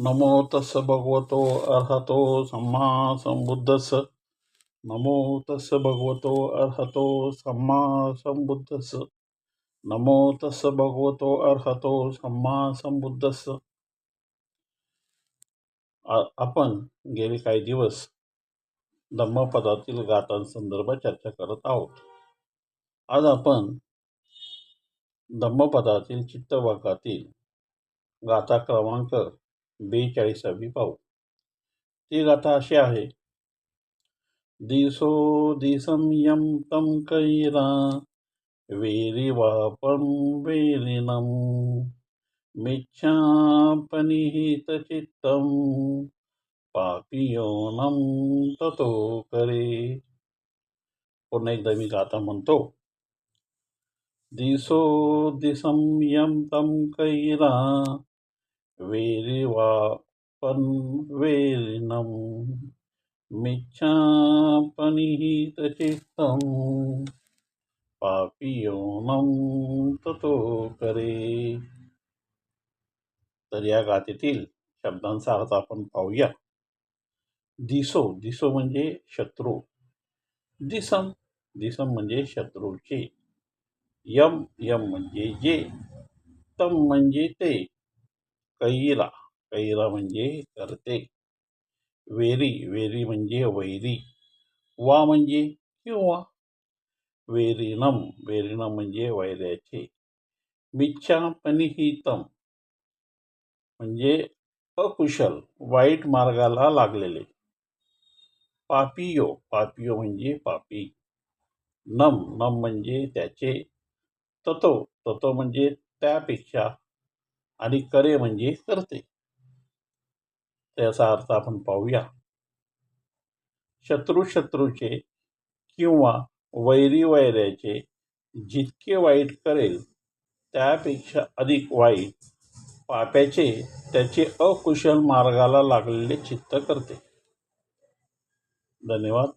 नमो तस्स भगवतो अर्हतो सम्मा संबुद्धस्स नमो तस्स भगवतो अर्हतो सम्मा संबुद्धस नमो तस्स भगवतो अर्हतो सम्मा संबुद्धस्स आ- आपण गेले काही दिवस धम्मपदातील गातांसंदर्भात चर्चा करत आहोत. आज आपण धम्मपदातील चित्तवाकातील गाथा क्रमांक बेचाळीसावी पाहू. ती गाथा अशी आहे. दिसो दिसम यं तं कैरा वेरिवापं वेरिनं मिच्छापनिहितचित्तं पापियोनं ततो करे. पुन्हा एकदा मी गाथा म्हणतो. दिसो दिसम यं तं कैरा वेरिवापं वेरिनं मिच्छापनिहितचित्तं पापियोनं ततो करे। तर या गातेतील शब्दांचा अर्थ आपण पाहूया. दिसो दिसो म्हणजे शत्रू. दिसम दिसम म्हणजे शत्रूचे. यम यम म्हणजे जे. तम म्हणजे ते. कैरा कैरा म्हणजे करते. वेरी वेरी म्हणजे वैरी. वा म्हणजे किंवा. वेरिनम वेरिनम म्हणजे वैऱ्याचे. मिच्छापनिहितम म्हणजे अकुशल वाईट मार्गाला लागलेले. पापियो पापियो म्हणजे पापी. नम नम म्हणजे त्याचे. ततो ततो म्हणजे त्यापेक्षा आणि करे म्हणजे करते. त्याचा अर्थ आपण पाहूया. शत्रू शत्रूचे किंवा वैरी वैऱ्याचे जितके वाईट करेल त्यापेक्षा अधिक वाईट पाप्याचे त्याचे अकुशल मार्गाला लागलेले चित्त करते. धन्यवाद.